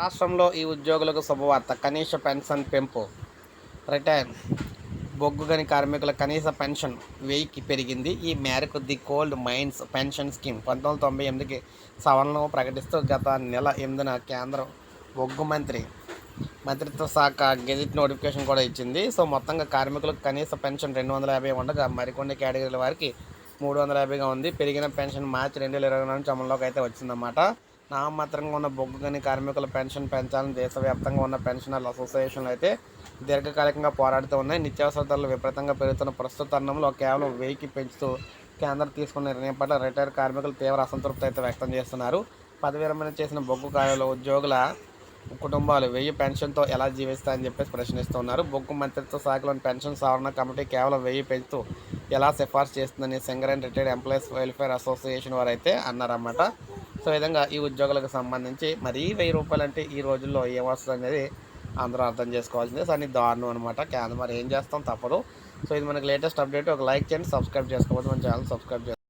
రాష్ట్రంలో ఈ ఉద్యోగులకు శుభవార్త. కనీస పెన్షన్ పెంపు. రిటైర్. బొగ్గు గని కార్మికుల కనీస పెన్షన్ వెయ్యికి పెరిగింది. ఈ మేరకు the coal mines pension scheme పంతొమ్మిది వందల తొంభై ఎనిమిదికి సవరణను ప్రకటిస్తూ గత నెల ఎనిమిదిన కేంద్రం బొగ్గు మంత్రి మంత్రిత్వ శాఖ గెజిట్ నోటిఫికేషన్ కూడా ఇచ్చింది. సో మొత్తంగా కార్మికులకు కనీస పెన్షన్ రెండు వందల యాభై ఉండగా మరికొన్ని కేటగిరీల వారికి మూడు వందల యాభైగా ఉంది. పెరిగిన పెన్షన్ మార్చి రెండు వేల ఇరవై నుంచి అమల్లోకి అయితే వచ్చిందన్నమాట. నామమాత్రంగా ఉన్న బొగ్గు గని కార్మికుల పెన్షన్ పెంచాలని దేశవ్యాప్తంగా ఉన్న పెన్షనర్ల అసోసియేషన్లు అయితే దీర్ఘకాలికంగా పోరాడుతూ ఉన్నాయి. నిత్యావసర ధరలు విపరీతంగా పెరుగుతున్న ప్రస్తుత తరుణంలో కేవలం వెయ్యికి పెంచుతూ కేంద్రం తీసుకున్న నిర్ణయం పట్ల రిటైర్ కార్మికులు తీవ్ర అసంతృప్తి అయితే వ్యక్తం చేస్తున్నారు. పదవి విరమణ చేసిన బొగ్గు కాయలు ఉద్యోగుల కుటుంబాలు వెయ్యి పెన్షన్తో ఎలా జీవిస్తాయని చెప్పేసి ప్రశ్నిస్తున్నారు బొగ్గు మంత్రిత్వ శాఖలోని పెన్షన్ సవరణ కమిటీ కేవలం వెయ్యి పెంచుతూ ఎలా సిఫార్సు చేస్తుందని Singareni retired employees welfare association వారు అయితే అన్నారన్నమాట. సో ఈ విధంగా ఈ ఉద్యోగులకు సంబంధించి మరీ వెయ్యి రూపాయలు అంటే ఈ రోజుల్లో ఏమొస్తుంది అనేది అందరూ అర్థం చేసుకోవాల్సిందే. సో అన్ని దారుణం అనమాట కేంద్రం మరి ఏం చేస్తాం? తప్పదు. సో ఇది మనకి లేటెస్ట్ అప్డేట్ ఒక లైక్ చేయండి సబ్స్క్రైబ్ చేసుకోవచ్చు మన ఛానల్ సబ్స్క్రైబ్ చేసుకోండి